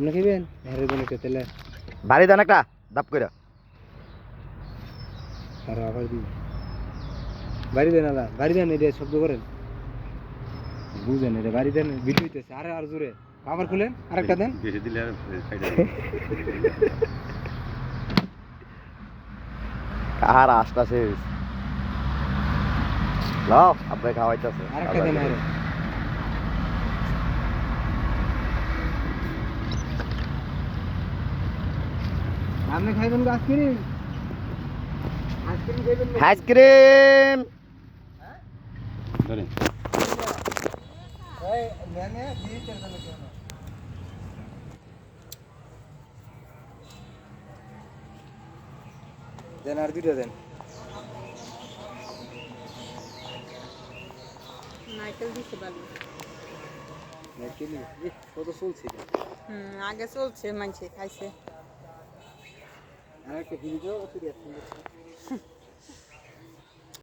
আপনি খাইবেন? হেরে দিন একটা তেলে। বাড়ি দেন একটা দাপ করে আর আবার দিন। বাড়ি দেন আলা বাড়ি দেন এটা শব্দ করেন। বুঝেন এটা বাড়ি দেন ভিডিও হইতেছে। আরে আর জোরে। আবার খুলেন আরেকটা দেন। বেশি দিলে আর আশটা লাও আপনাকে খাওয়াইতেছে। আরেকটা দেন আরে। আপনি খাইবেন আইসক্রিম? আইসক্রিম খাইবেন আইসক্রিম। ধরেন। এই, নেন, নেন, দিয়ে ছেড়ে দেন দেন আর দেন। দিতে পারব নারকেল? কত চলছে। হুম আগে চলছে মানছে খাইছে। আর একটা ভিডিও